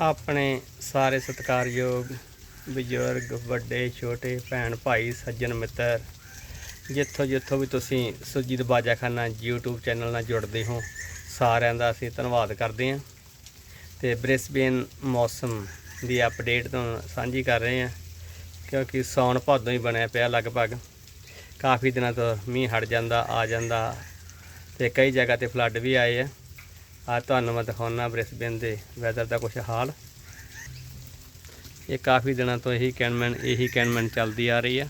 ਆਪਣੇ ਸਾਰੇ ਸਤਿਕਾਰਯੋਗ ਬਜ਼ੁਰਗ, ਵੱਡੇ, ਛੋਟੇ, ਭੈਣ, ਭਾਈ, ਸੱਜਣ, ਮਿੱਤਰ, ਜਿੱਥੋਂ ਜਿੱਥੋਂ ਵੀ ਤੁਸੀਂ ਸੁਰਜੀਤ ਬਾਜਾਖਾਨਾ YouTube ਚੈਨਲ ਨਾਲ ਜੁੜਦੇ ਹੋ, ਸਾਰਿਆਂ ਦਾ ਅਸੀਂ ਧੰਨਵਾਦ ਕਰਦੇ ਹਾਂ ਤੇ ਬ੍ਰਿਸਬੇਨ ਮੌਸਮ ਦੀ ਅਪਡੇਟ ਤੋਂ ਸਾਂਝੀ ਕਰ ਰਹੇ ਹਾਂ, ਕਿਉਂਕਿ ਸੌਣ ਭਾਦੋਂ ਹੀ ਬਣਿਆ ਪਿਆ ਲਗਭਗ। ਕਾਫੀ ਦਿਨਾਂ ਤੋਂ ਮੀਂਹ ਹਟ ਜਾਂਦਾ, ਆ ਜਾਂਦਾ ਤੇ ਕਈ ਜਗ੍ਹਾ ਤੇ ਫਲੱਡ ਵੀ ਆਏ ਆ। ਆ ਤੁਹਾਨੂੰ ਮੈਂ ਦਿਖਾਉਣਾ ਬ੍ਰਿਸਬੇਨ ਦੇ ਵੈਦਰ ਦਾ ਕੁਝ ਹਾਲ। ਇਹ ਕਾਫੀ ਦਿਨਾਂ ਤੋਂ ਇਹੀ ਕੈਨਮੈਨ ਇਹੀ ਕੈਨਮੈਨ ਚੱਲਦੀ ਆ ਰਹੀ ਆ।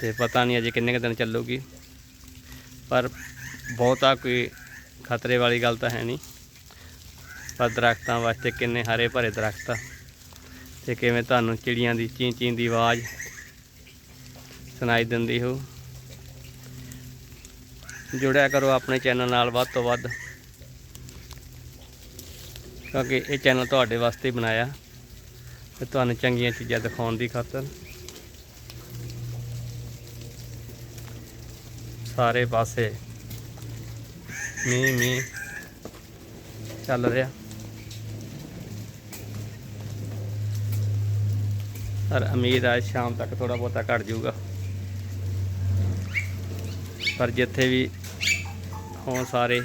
ਤੇ ਪਤਾ ਨਹੀਂ ਅਜੇ ਕਿੰਨੇ ਕੁ ਦਿਨ ਚੱਲੂਗੀ। ਪਰ ਬਹੁਤਾ ਕੋਈ ਖਤਰੇ ਵਾਲੀ ਗੱਲ ਤਾਂ ਹੈ ਨਹੀਂ। ਪਰ ਦਰਖਤਾਂ ਵਾਸਤੇ ਕਿੰਨੇ ਹਰੇ ਭਰੇ ਦਰਖਤ ਆ। ਤੇ ਕਿਵੇਂ ਤੁਹਾਨੂੰ ਚਿੜੀਆਂ ਦੀ ਚੀਂ ਚੀਂ ਦੀ ਆਵਾਜ਼ ਸੁਣਾਈ ਦਿੰਦੀ ਹੋ ਜੁੜਿਆ ਕਰੋ ਆਪਣੇ ਚੈਨਲ ਨਾਲ ਵੱਧ ਤੋਂ ਵੱਧ। ਕਿਉਂਕਿ ਇਹ ਚੈਨਲ ਤੁਹਾਡੇ ਵਾਸਤੇ ਬਣਾਇਆ। ਤੇ ਤੁਹਾਨੂੰ ਚੰਗੀਆਂ ਚੀਜ਼ਾਂ ਦਿਖਾਉਣ ਦੀ ਖਾਤਰ। ਸਾਰੇ ਪਾਸੇ ਮੀਂਹ ਮੀਂਹ ਚੱਲ ਰਿਹਾ। ਪਰ ਉਮੀਦ ਆ ਸ਼ਾਮ ਤੱਕ ਥੋੜਾ ਬਹੁਤਾ ਘਟ ਜਾਊਗਾ। ਪਰ ਜਿੱਥੇ ਵੀ ਹੋਣ ਸਾਰੇ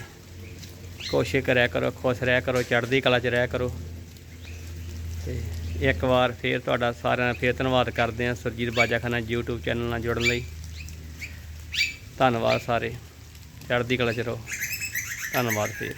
ਕੋਸ਼ਿਸ਼ ਕਰਿਆ ਕਰੋ, ਖੁਸ਼ ਰਹਿਆ ਕਰੋ, ਚੜ੍ਹਦੀ ਕਲਾ 'ਚ ਰਹਿਆ ਕਰੋ। ਤੇ ਇੱਕ ਵਾਰ ਫੇਰ ਤੁਹਾਡਾ ਸਾਰਿਆਂ ਦਾ ਫੇਰ ਧੰਨਵਾਦ ਕਰਦੇ ਹਾਂ ਸੁਰਜੀਤ ਬਾਜਾਖਾਨਾ YouTube ਚੈਨਲ ਨਾਲ ਜੁੜਨ ਲਈ। ਧੰਨਵਾਦ ਸਾਰੇ, ਚੜ੍ਹਦੀ ਕਲਾ 'ਚ ਰਹੋ। ਧੰਨਵਾਦ ਫੇਰ।